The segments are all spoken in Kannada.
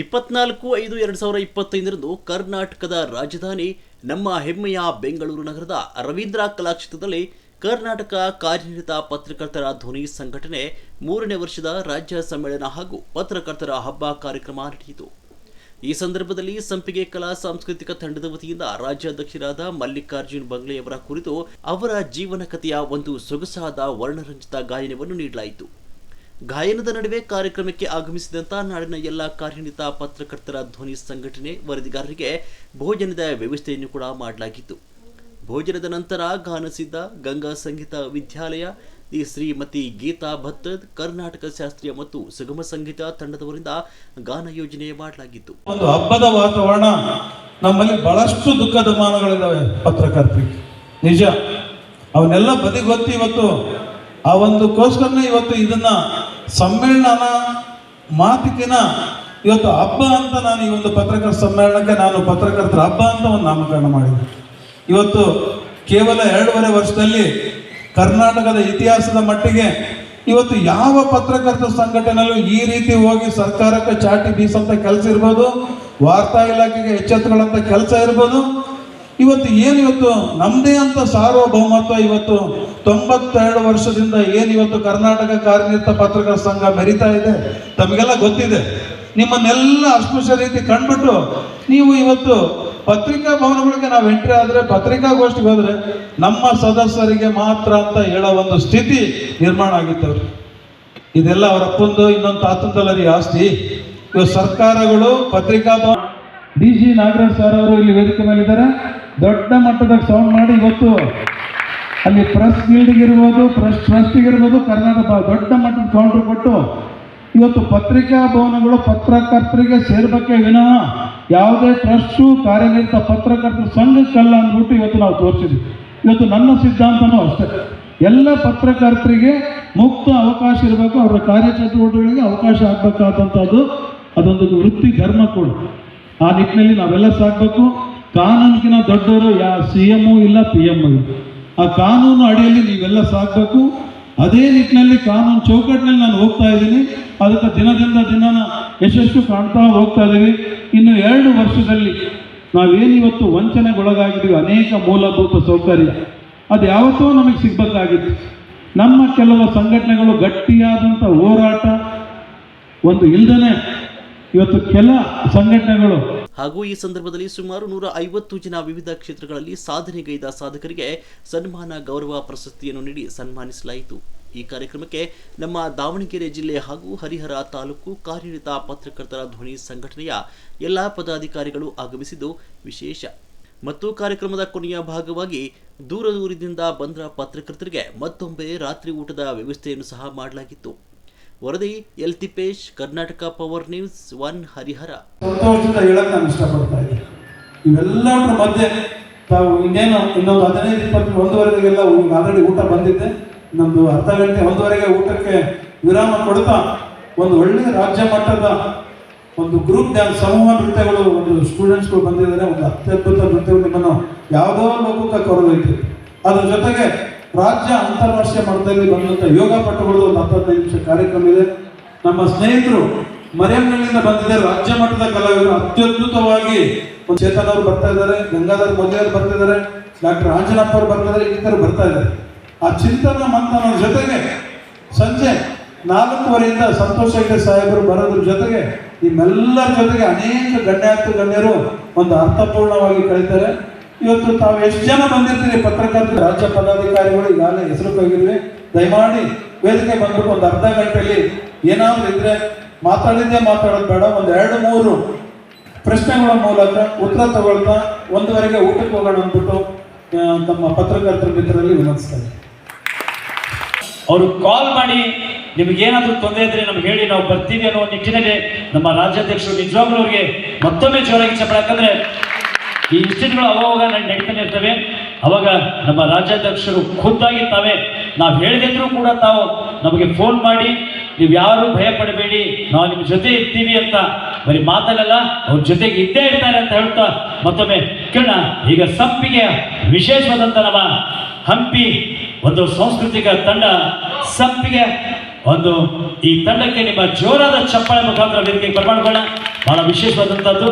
ಇಪ್ಪತ್ನಾಲ್ಕು ಐದು ಎರಡು ಸಾವಿರ ಇಪ್ಪತ್ತೈದರಂದು ಕರ್ನಾಟಕದ ರಾಜಧಾನಿ ನಮ್ಮ ಹೆಮ್ಮೆಯ ಬೆಂಗಳೂರು ನಗರದ ರವೀಂದ್ರ ಕಲಾಕ್ಷೇತ್ರದಲ್ಲಿ ಕರ್ನಾಟಕ ಕಾರ್ಯನಿರತ ಪತ್ರಕರ್ತರ ಧ್ವನಿ ಸಂಘಟನೆ ಮೂರನೇ ವರ್ಷದ ರಾಜ್ಯ ಸಮ್ಮೇಳನ ಹಾಗೂ ಪತ್ರಕರ್ತರ ಹಬ್ಬ ಕಾರ್ಯಕ್ರಮ ನಡೆಯಿತು. ಈ ಸಂದರ್ಭದಲ್ಲಿ ಸಂಪಿಗೆ ಕಲಾ ಸಾಂಸ್ಕೃತಿಕ ತಂಡದ ವತಿಯಿಂದ ರಾಜ್ಯಾಧ್ಯಕ್ಷರಾದ ಮಲ್ಲಿಕಾರ್ಜುನ್ ಬಂಗ್ಲೆಯವರ ಕುರಿತು ಅವರ ಜೀವನ ಕಥೆಯ ಒಂದು ಸೊಗಸಾದ ವರ್ಣರಂಜಿತ ಗಾಯನವನ್ನು ನೀಡಲಾಯಿತು. ಗಾಯನದ ನಡುವೆ ಕಾರ್ಯಕ್ರಮಕ್ಕೆ ಆಗಮಿಸಿದಂತ ನಾಡಿನ ಎಲ್ಲ ಕಾರ್ಯನಿರತ ಪತ್ರಕರ್ತರ ಧ್ವನಿ ಸಂಘಟನೆ ವರದಿಗಾರರಿಗೆ ಭೋಜನದ ವ್ಯವಸ್ಥೆಯನ್ನು ಕೂಡ ಮಾಡಲಾಗಿತ್ತು. ಭೋಜನದ ನಂತರ ಗಾನಸಿದ್ಧ ಗಂಗಾ ಸಂಗೀತ ವಿದ್ಯಾಲಯ ದಿ ಶ್ರೀಮತಿ ಗೀತಾ ಭತ್ತ ಕರ್ನಾಟಕ ಶಾಸ್ತ್ರೀಯ ಮತ್ತು ಸುಗಮ ಸಂಗೀತ ತಂಡದವರಿಂದ ಗಾನ ಯೋಜನೆ ಮಾಡಲಾಗಿತ್ತು. ಒಂದು ಹಬ್ಬದ ವಾತಾವರಣ ನಮ್ಮಲ್ಲಿ ಬಹಳಷ್ಟು ದುಃಖದ ಮಾನಗಳಿದ್ದಾವೆ ಪತ್ರಕರ್ತರಿಗೆ. ನಿಜ. ಅವನ್ನೆಲ್ಲ ಬದಿಗೊತ್ತಿ ಇವತ್ತು ಆ ಒಂದು ಕೋಸ್ಕರನೇ ಇವತ್ತು ಇದನ್ನ ಸಮ್ಮೇಳನ ಮಾತಿಕಿನ ಇವತ್ತು ಹಬ್ಬ ಅಂತ ನಾನು ಈ ಒಂದು ಪತ್ರಕರ್ತ ಸಮ್ಮೇಳನಕ್ಕೆ ನಾನು ಪತ್ರಕರ್ತರ ಹಬ್ಬ ಅಂತ ಒಂದು ನಾಮಕರಣ ಮಾಡಿದೆ ಇವತ್ತು ಕೇವಲ ಎರಡೂವರೆ ವರ್ಷದಲ್ಲಿ ಕರ್ನಾಟಕದ ಇತಿಹಾಸದ ಮಟ್ಟಿಗೆ ಇವತ್ತು ಯಾವ ಪತ್ರಕರ್ತ ಸಂಘಟನೆಯಲ್ಲೂ ಈ ರೀತಿ ಹೋಗಿ ಸರ್ಕಾರಕ್ಕೆ ಚಾಟಿ ಬೀಸಂತ ಕೆಲಸ ಇರ್ಬೋದು, ವಾರ್ತಾ ಇಲಾಖೆಗೆ ಎಚ್ಚೆತ್ತುಗಳಂತ ಕೆಲಸ ಇರ್ಬೋದು ಇವತ್ತು ಏನು ಇವತ್ತು? ನಮ್ಮದೇ ಅಂತ ಸಾರ್ವಭೌಮತ್ವ ಇವತ್ತು. ತೊಂಬತ್ತೆರಡು ವರ್ಷದಿಂದ ಏನು ಇವತ್ತು ಕರ್ನಾಟಕ ಕಾರ್ಯನಿರತ ಪತ್ರಕರ್ತ ಸಂಘ ಮೆರಿತಾ ಇದೆ? ತಮಗೆಲ್ಲ ಗೊತ್ತಿದೆ. ನಿಮ್ಮನ್ನೆಲ್ಲ ಅಸ್ಪೃಶ್ಯ ರೀತಿ ಕಂಡುಬಿಟ್ಟು ನೀವು ಇವತ್ತು ಪತ್ರಿಕಾ ಭವನಗಳಿಗೆ ನಾವು ಎಂಟ್ರಿ ಆದರೆ ಪತ್ರಿಕಾಗೋಷ್ಠಿಗೆ ಹೋದರೆ ನಮ್ಮ ಸದಸ್ಯರಿಗೆ ಮಾತ್ರ ಅಂತ ಹೇಳೋ ಒಂದು ಸ್ಥಿತಿ ನಿರ್ಮಾಣ ಆಗಿತ್ತವ್ರು ಇದೆಲ್ಲ ಅವರಪ್ಪಂದು ಇನ್ನೊಂದು ತಾತಂದಲ್ಲರಿ ಆಸ್ತಿ. ಇವು ಸರ್ಕಾರಗಳು ಪತ್ರಿಕಾ ಭವನ ಡಿ ಜಿ ನಾಗರಾಜ್ ಸರ್ ಅವರು ಇಲ್ಲಿ ವೇದಿಕೆ ಮೇಲೆ ಇದ್ದಾರೆ ದೊಡ್ಡ ಮಟ್ಟದಾಗ ಸೌಂಡ್ ಮಾಡಿ ಇವತ್ತು ಅಲ್ಲಿ ಪ್ರೆಸ್ ಫೀಲ್ಡ್ಗೆ ಇರ್ಬೋದು ಪ್ರೆಸ್ ಟ್ರಸ್ಟಿಗಿರ್ಬೋದು ಕರ್ನಾಟಕ ದೊಡ್ಡ ಮಟ್ಟದ ಕೌಂಟರ್ ಕೊಟ್ಟು ಇವತ್ತು ಪತ್ರಿಕಾ ಭವನಗಳು ಪತ್ರಕರ್ತರಿಗೆ ಸೇರ್ಬೇಕೆ ವಿನಃ ಯಾವುದೇ ಟ್ರಸ್ಟು ಕಾರ್ಯನಿರತ ಪತ್ರಕರ್ತರ ಸಂಘಕ್ಕಲ್ಲ ಅಂದ್ಬಿಟ್ಟು ಇವತ್ತು ನಾವು ತೋರಿಸಿದ್ವಿ. ಇವತ್ತು ನನ್ನ ಸಿದ್ಧಾಂತನೂ ಅಷ್ಟೇ. ಎಲ್ಲ ಪತ್ರಕರ್ತರಿಗೆ ಮುಕ್ತ ಅವಕಾಶ ಇರಬೇಕು, ಅವರ ಕಾರ್ಯಚಟುವಟಿಕೆಗಳಿಗೆ ಅವಕಾಶ ಆಗಬೇಕಾದಂಥದ್ದು ಅದೊಂದು ವೃತ್ತಿ ಧರ್ಮ ಕೂಡ. ಆ ನಿಟ್ಟಿನಲ್ಲಿ ನಾವೆಲ್ಲ ಸಾಕಬೇಕು. ಕಾನೂನಿಗಿನ ದೊಡ್ಡವರು, ಯಾ ಸಿ ಎಮ್ಮು ಇಲ್ಲ ಪಿ ಎಂ ಇಲ್ಲ. ಆ ಕಾನೂನು ಅಡಿಯಲ್ಲಿ ನೀವೆಲ್ಲ ಸಾಕಬೇಕು. ಅದೇ ನಿಟ್ಟಿನಲ್ಲಿ ಕಾನೂನು ಚೌಕಟ್ಟಿನಲ್ಲಿ ನಾನು ಹೋಗ್ತಾ ಇದ್ದೀನಿ. ಅದಕ್ಕೆ ದಿನದಿಂದ ದಿನ ಯಶಸ್ಸು ಕಾಣ್ತಾ ಹೋಗ್ತಾ ಇದ್ದೀವಿ. ಇನ್ನು ಎರಡು ವರ್ಷದಲ್ಲಿ ನಾವೇನಿವತ್ತು ವಂಚನೆಗೊಳಗಾಗಿದ್ದೀವಿ. ಅನೇಕ ಮೂಲಭೂತ ಸೌಕರ್ಯ. ಅದು ಯಾವತ್ತೂ ನಮಗೆ ಸಿಗ್ಬೇಕಾಗಿತ್ತು. ನಮ್ಮ ಕೆಲವು ಸಂಘಟನೆಗಳು ಗಟ್ಟಿಯಾದಂಥ ಹೋರಾಟ ಒಂದು ಇಲ್ದನೆ ಇವತ್ತು ಕೆಲ ಸಂಘಟನೆಗಳು ಹಾಗೂ ಈ ಸಂದರ್ಭದಲ್ಲಿ ಸುಮಾರು ನೂರ ಐವತ್ತು ಜನ ವಿವಿಧ ಕ್ಷೇತ್ರಗಳಲ್ಲಿ ಸಾಧನೆಗೈದ ಸಾಧಕರಿಗೆ ಸನ್ಮಾನ, ಗೌರವ, ಪ್ರಶಸ್ತಿಯನ್ನು ನೀಡಿ ಸನ್ಮಾನಿಸಲಾಯಿತು. ಈ ಕಾರ್ಯಕ್ರಮಕ್ಕೆ ನಮ್ಮ ದಾವಣಗೆರೆ ಜಿಲ್ಲೆ ಹಾಗೂ ಹರಿಹರ ತಾಲೂಕು ಕಾರ್ಯನಿರತ ಪತ್ರಕರ್ತರ ಧ್ವನಿ ಸಂಘಟನೆಯ ಎಲ್ಲ ಪದಾಧಿಕಾರಿಗಳು ಆಗಮಿಸಿದ್ದು ವಿಶೇಷ. ಮತ್ತು ಕಾರ್ಯಕ್ರಮದ ಕೊನೆಯ ಭಾಗವಾಗಿ ದೂರ ದೂರದಿಂದ ಬಂದ ಪತ್ರಕರ್ತರಿಗೆ ಮತ್ತೊಮ್ಮೆ ರಾತ್ರಿ ಊಟದ ವ್ಯವಸ್ಥೆಯನ್ನು ಸಹ ಮಾಡಲಾಗಿತ್ತು. ವರದಿ L Thippesh Karnataka power news, one Harihar. ಸಂತೋಷದಿಂದ ಹೇಳಕ್ ನಾನು ಇಷ್ಟಪಡ್ತಾ ಇದ್ದೀನಿ. ಇವೆಲ್ಲರ ಮಧ್ಯೆ ತಾವು ಇನ್ನೇನು, ಇನ್ನೊಂದು ಹದಿನೈದು ಇಪ್ಪತ್ತು ಒಂದುವರೆಗೆಲ್ಲ ಆಲ್ರೆಡಿ ಊಟ ಬಂದಿದ್ದೆ. ನಮ್ದು ಅರ್ಧ ಗಂಟೆ, ಒಂದುವರೆಗೆ ಊಟಕ್ಕೆ ವಿರಾಮ ಕೊಡ್ತಾ ಒಂದು ಒಳ್ಳೆಯ ರಾಜ್ಯ ಮಟ್ಟದ ಒಂದು ಗ್ರೂಪ್ ಡ್ಯಾನ್ಸ್ ಸಮೂಹ ನೃತ್ಯಗಳು ಒಂದು ಸ್ಟೂಡೆಂಟ್ಸ್ಗಳು ಬಂದಿದ್ದಾರೆ. ಒಂದು ಅತ್ಯದ್ಭುತ ನೃತ್ಯಗಳು ನಿಮ್ಮನ್ನು ಯಾವುದೋ ಲೋಕಕ್ಕೆ ಕೊರದೈತೆ ಅದ್ರ ಜೊತೆಗೆ ರಾಜ್ಯ ಅಂತಾರಾಷ್ಟ್ರೀಯ ಮಟ್ಟದಲ್ಲಿ ಬಂದಂಥ ಯೋಗ ಪಟುಗಳು ಒಂದು ನಿಮಿಷ ಕಾರ್ಯಕ್ರಮ ಇದೆ. ನಮ್ಮ ಸ್ನೇಹಿತರು ಮರಿಯಂನಳ್ಳಿಯಿಂದ ಬಂದಿದೆ ರಾಜ್ಯ ಮಟ್ಟದ ಕಲಾವಿದರು ಅತ್ಯದ್ಭುತವಾಗಿ ಚೇತನ್ ಅವರು ಬರ್ತಾ ಇದ್ದಾರೆ, ಗಂಗಾಧರ್ ಮೊದಲೇ ಅವರು ಬರ್ತಾ ಇದ್ದಾರೆ, ಡಾಕ್ಟರ್ ಆಂಜನಪ್ಪ ಅವರು ಬರ್ತಾ ಇದ್ದಾರೆ ಇನ್ನಿತರು ಬರ್ತಾ ಇದ್ದಾರೆ. ಆ ಚಿಂತನ ಮಂಥನ ಜೊತೆಗೆ ಸಂಜೆ ನಾಲ್ಕೂವರೆಯಿಂದ ಸಂತೋಷ ಹೆಗ್ಡೆ ಸಾಹೇಬರು ಬರೋದ್ರ ಜೊತೆಗೆ ನಿಮ್ಮೆಲ್ಲರ ಜೊತೆಗೆ ಅನೇಕ ಗಣ್ಯಾರ್ಥ ಗಣ್ಯರು ಒಂದು ಅರ್ಥಪೂರ್ಣವಾಗಿ ಕಳೀತಾರೆ. ಇವತ್ತು ತಾವು ಎಷ್ಟು ಜನ ಬಂದಿರ್ತೀರಿ ಪತ್ರಕರ್ತರು? ರಾಜ್ಯ ಪದಾಧಿಕಾರಿಗಳು ಈಗಾಗಲೇ ಹೆಸರು ಹೋಗಿದ್ವಿ ದಯಮಾಡಿ ವೇದಿಕೆ ಬಂದ್ಬಿಟ್ಟು ಒಂದು ಅರ್ಧ ಗಂಟೆಯಲ್ಲಿ ಏನಾದ್ರು ಇದ್ರೆ ಮಾತಾಡಿದ್ದೇ ಮಾತಾಡೋದು ಬೇಡ. ಒಂದು ಎರಡು, ಮೂರು ಪ್ರಶ್ನೆಗಳ ಮೂಲಕ ಉತ್ತರ ತಗೊಳ್ತಾ ಒಂದುವರೆಗೆ ಊಟಕ್ಕೆ ಹೋಗೋಣ ಅಂದ್ಬಿಟ್ಟು ನಮ್ಮ ಪತ್ರಕರ್ತರ ಮಿತ್ರರಲ್ಲಿ ವಿನಂತಿಸ್ತಾರೆ ಅವರು ಕಾಲ್ ಮಾಡಿ ನಿಮಗೇನಾದ್ರೂ ತೊಂದರೆ ಇದ್ರೆ ನಮ್ಗೆ ಹೇಳಿ, ನಾವು ಬರ್ತೀವಿ ಅನ್ನೋ ನಿಟ್ಟಿನಲ್ಲಿ ನಮ್ಮ ರಾಜ್ಯಾಧ್ಯಕ್ಷರು ನಿಜವಾಗ್ಲೂ ಅವ್ರಿಗೆ ಮತ್ತೊಮ್ಮೆ ಜೋರಾಗಿ ಚಪ್ಪಳ ಯಾಕಂದ್ರೆ ಈ ಇನ್ಸ್ಟಿಟ್ಯೂಟ್ಗಳು ಅವಾಗ ನಡೀತಾನೆ ಇರ್ತವೆ. ಅವಾಗ ನಮ್ಮ ರಾಜ್ಯಾಧ್ಯಕ್ಷರು ಖುದ್ದಾಗಿ ತಾವೇ, ನಾವು ಹೇಳಿದ್ರು ಕೂಡ ತಾವು ನಮಗೆ ಫೋನ್ ಮಾಡಿ, ನೀವು ಯಾರು ಭಯ ಪಡಬೇಡಿ, ನಾವು ನಿಮ್ಮ ಜೊತೆ ಇರ್ತೀವಿ ಅಂತ ಬರೀ ಮಾತಲ್ಲ ಅವ್ರ ಜೊತೆಗೆ ಇದ್ದೇ ಇರ್ತಾರೆ ಅಂತ ಹೇಳ್ತಾ ಮತ್ತೊಮ್ಮೆ ಕೇಳೋಣ ಈಗ ಸಂಪಿಗೆ ವಿಶೇಷವಾದಂಥ ನಮ್ಮ ಹಂಪಿ ಒಂದು ಸಾಂಸ್ಕೃತಿಕ ತಂಡ, ಸಂಪಿಗೆ ಒಂದು ಈ ತಂಡಕ್ಕೆ ನಿಮ್ಮ ಜೋರಾದ ಚಪ್ಪಾಳೆ ಮುಖಾಂತರ ವೇದಿಕೆಗೆ ಬರಮಾಡ್ಕೊಳ್ಳ ಬಹಳ ವಿಶೇಷವಾದಂತದ್ದು.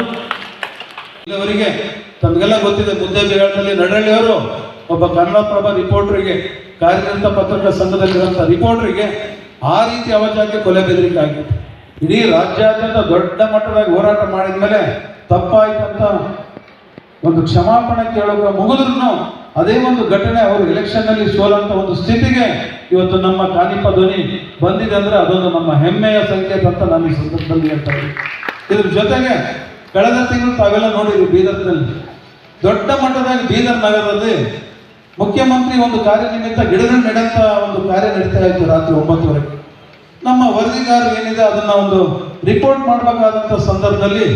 ಇಲ್ಲಿವರೆಗೆ ತಮಗೆಲ್ಲ ಗೊತ್ತಿದೆ ಮುದ್ದೇಬಿಹಾಳದಲ್ಲಿ ನಡಳ್ಳಿ ಅವರು ಒಬ್ಬ ಕನ್ನಡಪ್ರಭ ರಿಪೋರ್ಟರಿಗೆ, ಕಾರ್ಯನಿರತ ಪತ್ರಿಕಾ ಸಂಘದಲ್ಲಿರುವಂಥ ರಿಪೋರ್ಟರಿಗೆ ಆ ರೀತಿ ಅವಜಾಗೆ ಕೊಲೆ ಬೆದರಿಕೆ ಆಗಿತ್ತು. ಇಡೀ ರಾಜ್ಯಾದ್ಯಂತ ದೊಡ್ಡ ಮಟ್ಟದಾಗ ಹೋರಾಟ ಮಾಡಿದ ಮೇಲೆ ತಪ್ಪಾಯ್ತಂತ ಒಂದು ಕ್ಷಮಾಪಣೆ ಕೇಳುವ ಮುಗಿದ್ರು ಅದೇ ಒಂದು ಘಟನೆ ಅವರು ಎಲೆಕ್ಷನ್ನಲ್ಲಿ ಸೋಲಂತ ಒಂದು ಸ್ಥಿತಿಗೆ ಇವತ್ತು ನಮ್ಮ ಕಾನಿಪ ಧ್ವನಿ ಬಂದಿದೆ ಅಂದ್ರೆ ಅದೊಂದು ನಮ್ಮ ಹೆಮ್ಮೆಯ ಸಂಕೇತ ಅಂತ ನಾನು ಈ ಸಂದರ್ಭದಲ್ಲಿ ಹೇಳ್ತಾ ಇದ್ದೀನಿ. ಇದ್ರ ಜೊತೆಗೆ ಕಳೆದ ತಿಂಗಳು ತಾವೆಲ್ಲ ನೋಡಿದ್ರು ಬೀದರ್ನಲ್ಲಿ. ದೊಡ್ಡ ಮಟ್ಟದಲ್ಲಿ ಬೀದರ್ ನಗರದಲ್ಲಿ ಮುಖ್ಯಮಂತ್ರಿ ಒಂದು ಕಾರ್ಯನಿಮಿತ್ತ ಗಿಡಗಳು ನೆಡಂತ ಒಂದು ಕಾರ್ಯ ನಡೀತಾ ಇತ್ತು ರಾತ್ರಿ ಒಂಬತ್ತುವರೆಗೆ ನಮ್ಮ ವರದಿಗಾರರು ಏನಿದೆ ಅದನ್ನ ಒಂದು ರಿಪೋರ್ಟ್ ಮಾಡಬೇಕಾದಂತ ಸಂದರ್ಭದಲ್ಲಿ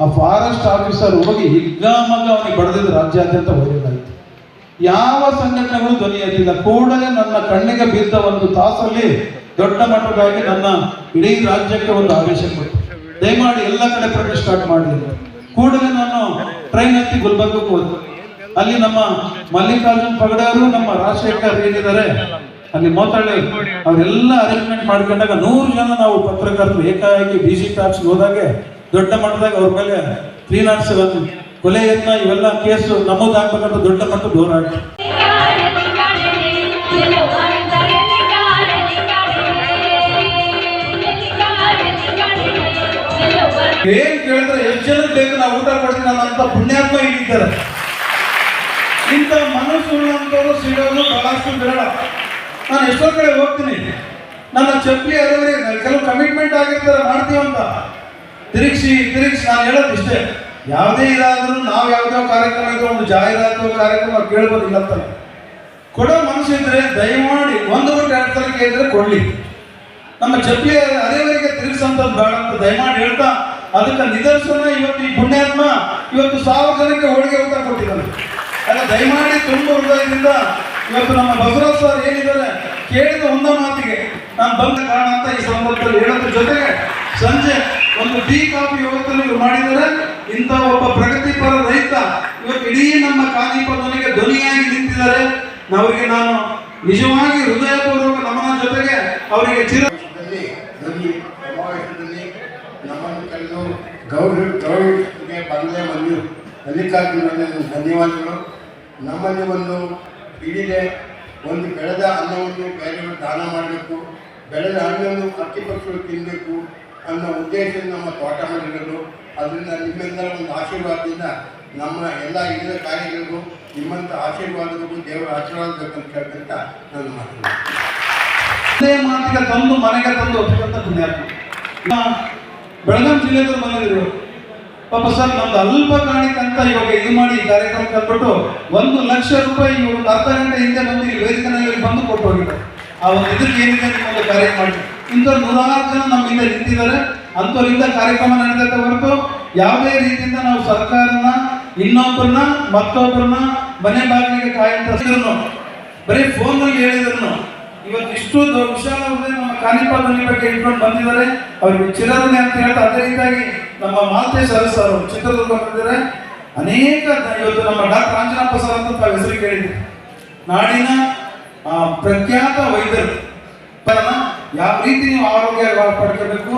ಆ ಫಾರೆಸ್ಟ್ ಆಫೀಸರ್ ಹೋಗಿ ಹಿಗ್ಗಾಮಗ ಅವನಿಗೆ ಬಡದಿದ್ದು ರಾಜ್ಯಾದ್ಯಂತ ಹೋಗಿದ್ದಾಯಿತು ಯಾವ ಸಂಘಟನೆಗಳು ಧ್ವನಿ ಎತ್ತಿಲ್ಲ. ಕೂಡಲೇ ನನ್ನ ಕಣ್ಣಿಗೆ ಬಿದ್ದ ಒಂದು ತಾಸಲ್ಲಿ ದೊಡ್ಡ ಮಟ್ಟವಾಗಿ ನನ್ನ ಇಡೀ ರಾಜ್ಯಕ್ಕೆ ಒಂದು ಆದೇಶ ಕೊಟ್ಟು ದಯಮಾಡಿ ಎಲ್ಲ ಕಡೆ ಪ್ರಕಟ ಸ್ಟಾರ್ಟ್ ಮಾಡಿ ಅಂತ. ಕೂಡಲೇ ನಾನು ಟ್ರೈನ್ ಹತ್ತಿ ಗುಲ್ಬರ್ಗಕ್ಕೆ ಹೋದೆ. ಅಲ್ಲಿ ನಮ್ಮ ಮಲ್ಲಿಕಾರ್ಜುನ್ ಪಗಡೆ ನಮ್ಮ ರಾಜಶೇಖರ್ ಏನಿದ್ದಾರೆ, ಅಲ್ಲಿ ಮಾತಾಡಿ, ಅವರೆಲ್ಲ ಅರೇಂಜ್ಮೆಂಟ್ ಮಾಡ್ಕೊಂಡಾಗ ನೂರು ಜನ ನಾವು ಪತ್ರಕರ್ತರು ಏಕಾಏಕಿ ಬಿ ಸಿ ಟಾಕ್ಸ್ ಹೋದಾಗೆ ದೊಡ್ಡ ಮಟ್ಟದಾಗ ಅವ್ರ ಮೇಲೆ ತ್ರೀ ನಾಟ್ ಕೊಲೆ ಯತ್ನ ಇವೆಲ್ಲ ಕೇಸು ನಮೂದಾಗ್ಬೇಕಂತ ದೊಡ್ಡ ಮಟ್ಟದ ಹೋರಾಟ. ಏನ್ ಕೇಳಿದ್ರೆ ಎಷ್ಟು ಜನ ಬೇಕು ನಾವು ಊಟ ಕೊಡ್ತೀನಿ ಅಂತ ಪುಣ್ಯಾತ್ಮ ಇಲ್ಲಿದ್ದಾರೆ. ಇಂಥ ಮನಸ್ಸುಳ್ಳಂಥವ್ರು ಸಿಗೋದು ಬಹಳಷ್ಟು ಬೇಡ. ನಾನು ಎಷ್ಟೋ ಕಡೆ ಹೋಗ್ತೀನಿ. ನನ್ನ ಚಪ್ಪಲಿ ಅರಿವರೆ, ಕೆಲವು ಕಮಿಟ್ಮೆಂಟ್ ಆಗಿರ್ತಾರೆ ಮಾಡ್ತೀವಂತ ತಿರುಗಿಸಿ ತಿರುಗಿಸಿ ನಾನು ಹೇಳೋದು ಇಷ್ಟೇ. ಯಾವುದೇ ಇದಾದ್ರೂ ನಾವು ಯಾವುದೋ ಕಾರ್ಯಕ್ರಮ ಇದ್ರೆ ಒಂದು ಜಾಹೀರಾತು ಕಾರ್ಯಕ್ರಮ ಕೇಳ್ಬೋದಿಲ್ಲ ಅಂತ. ಕೊಡೋ ಮನಸ್ಸಿದ್ರೆ ದಯಮಾಡಿ ಒಂದು ಗಂಟೆ ಎರಡು ತನಕ ಇದ್ರೆ ಕೊಡ್ಲಿ. ನಮ್ಮ ಚಪ್ಪಲಿ ಅದೇವರೆಗೆ ತಿರುಗಿಸಂತದ್ದು ಬೇಡ ಅಂತ ದಯಮಾಡಿ ಹೇಳ್ತಾ ಅದಕ್ಕೆ ನಿದರ್ಶನ ಇವತ್ತು ಈ ಪುಣ್ಯಾತ್ಮ ಇವತ್ತು ಸಾವಿರ ಜನಕ್ಕೆ ಹೋಳಿಗೆ ಊಟ ಕೊಟ್ಟಿದ್ದಾನೆ. ಅಲ್ಲ ದಯಮಾಡಿ ತುಂಬ ಹೃದಯದಿಂದ ಇವತ್ತು ನಮ್ಮ ಬಸವರಾಜ್ ಸರ್ ಏನಿದ್ದಾರೆ ಕೇಳಿದ ಒಂದ ಮಾತಿಗೆ, ನಾನು ಬಂದ ಕಾರಣ ಅಂತ ಈ ಸಂದರ್ಭದಲ್ಲಿ ಹೇಳೋದ್ರ ಜೊತೆಗೆ ಸಂಜೆ ಒಂದು ಟೀ ಕಾಫಿ ವ್ಯವಸ್ಥೆ ಇವ್ರು ಮಾಡಿದ್ದಾರೆ. ಇಂಥ ಒಬ್ಬ ಪ್ರಗತಿಪರ ರೈತ ಇವತ್ತು ಇಡೀ ನಮ್ಮ ಕಾನಿಪ ಧ್ವನಿಗೆ ಧ್ವನಿಯಾಗಿ ನಿಂತಿದ್ದಾರೆ. ಅವರಿಗೆ ನಾನು ನಿಜವಾಗಿ ಹೃದಯಪೂರ್ವಕ ನಮನ ಜೊತೆಗೆ ಅವರಿಗೆ ಚಿರ ನಮ್ಮನ್ನು ಗೌರಿ ಗೌರವಿಗೆ ಬಂದೇ ಮಲ್ಲಿ ಮಲ್ಲಿಕಾರ್ಜುನ ಧನ್ಯವಾದಗಳು. ನಮ್ಮಲ್ಲಿ ಒಂದು ಹಿಡಿದೆ ಒಂದು ಬೆಳೆದ ಅನ್ನವನ್ನು ಬೇರೆಯವರು ದಾನ ಮಾಡಬೇಕು. ಬೆಳೆದ ಹಣ್ಣನ್ನು ಅಕ್ಕಿ ಪಕ್ಷಗಳು ತಿನ್ನಬೇಕು ಅನ್ನೋ ಉದ್ದೇಶ ನಮ್ಮ ತೋಟ ಮಾಡಿರೋದು. ಅದರಿಂದ ನಿಮ್ಮೆಲ್ಲರ ಒಂದು ಆಶೀರ್ವಾದದಿಂದ ನಮ್ಮ ಎಲ್ಲ ಹಿಡಿದ ಕಾರ್ಯಗಳಿಗೂ ನಿಮ್ಮಂಥ ಆಶೀರ್ವಾದಗಳಿಗೂ ದೇವರ ಆಶೀರ್ವಾದ ಬೇಕಂತ ಕೇಳ್ಕೊಂತ ನಾನು ಮಾತು ಮಾತಿಗೆ ತಂದು ಮನೆಗೆ ತಂದು ಒಪ್ಪಿಕೊಂತ ಪುಣ್ಯಾತ್ಮ. ಬೆಳಗಾಂ ಜಿಲ್ಲೆದವ್ರು ಬಂದಿದ್ರು ಪಾಪ ಸರ್, ನಮ್ದು ಅಲ್ಪ ಕಾಣಿಕಂತ ಇವಾಗ ಇದು ಮಾಡಿ ಕಾರ್ಯಕ್ರಮ ಕಾರ್ಯಕ್ರಮಕ್ಕೆ ಒಂದು ಲಕ್ಷ ರೂಪಾಯಿ ಒಂದು ಅರ್ಧ ಗಂಟೆ ಹಿಂದೆ ಬಂದು ಇಲ್ಲಿ ವೇದಿಕೆನಲ್ಲಿ ಬಂದು ಕೊಟ್ಟು ಹೋಗಿದ್ದಾರೆ ಆ ಒಂದು ಇದಕ್ಕೆ ಏನಿದೆ ನಿಮ್ಮೊಂದು ಕಾರ್ಯ ಮಾಡಿ. ಇಂಥವ್ರು ನೂರಾರು ಜನ ನಮ್ಮ ಹಿಂದೆ ನಿಂತಿದ್ದಾರೆ. ಅಂಥವ್ರಿಂದ ಕಾರ್ಯಕ್ರಮ ನಡೆದೈತೆ ಹೊರತು ಯಾವುದೇ ರೀತಿಯಿಂದ ನಾವು ಸರ್ಕಾರನ, ಇನ್ನೊಬ್ಬರನ್ನ, ಮತ್ತೊಬ್ಬರನ್ನ ಮನೆ ಬಾಗಿಲಿಗೆ ಕಾಯಂತ ಬರೀ ಫೋನ್ ಹೇಳಿದ್ರು ಇವತ್ತು ಇಷ್ಟು ನಮ್ಮ ಕಾರ್ಯಪಾಲನೆ ಬಗ್ಗೆ ಇಟ್ಕೊಂಡು ಬಂದಿದ್ದಾರೆ. ಅವರಿಗೆ ಚಿರಾದನೆ ಅಂತ ಹೇಳ್ತಾ ಅದೇ ರೀತಿಯಾಗಿ ನಮ್ಮ ಮಾತೆ ಅರಸ್ ಅವರು ಚಿತ್ರದುರ್ಗ ಬಂದಿದ್ದಾರೆ. ಅನೇಕ ಇವತ್ತು ನಮ್ಮ ಡಾಕ್ಟರ್ ಅಂಜನಪ್ಪ ಸರ್ ಅಂತ ಹೆಸರು ಕೇಳಿದ್ರು ನಾಡಿನ ಪ್ರಖ್ಯಾತ ವೈದ್ಯರು. ಯಾವ ರೀತಿ ನೀವು ಆರೋಗ್ಯ ಪಡ್ಕೋಬೇಕು?